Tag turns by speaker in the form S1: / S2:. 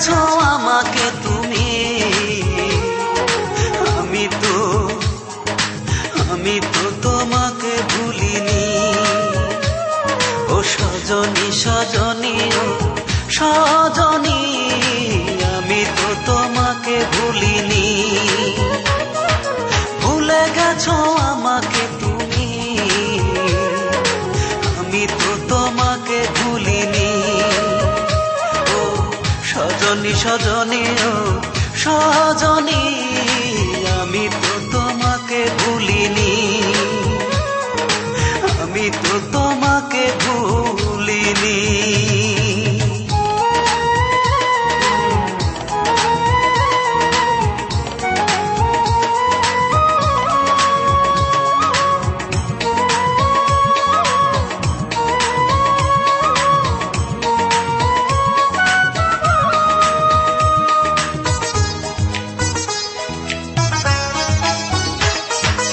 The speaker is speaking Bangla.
S1: করেছ আমাকে তুমি? আমি তো আমি তো তোমাকে ভুলিনি। ও সজনী সজনী সজনী, আমি তো তোমাকে ভুলিনি। ভুলে গেছো সজনী সজনী ও সজনী আমি তো তোমাকে ভুলিনি। আমি তো তোমাকে ভুলিনি।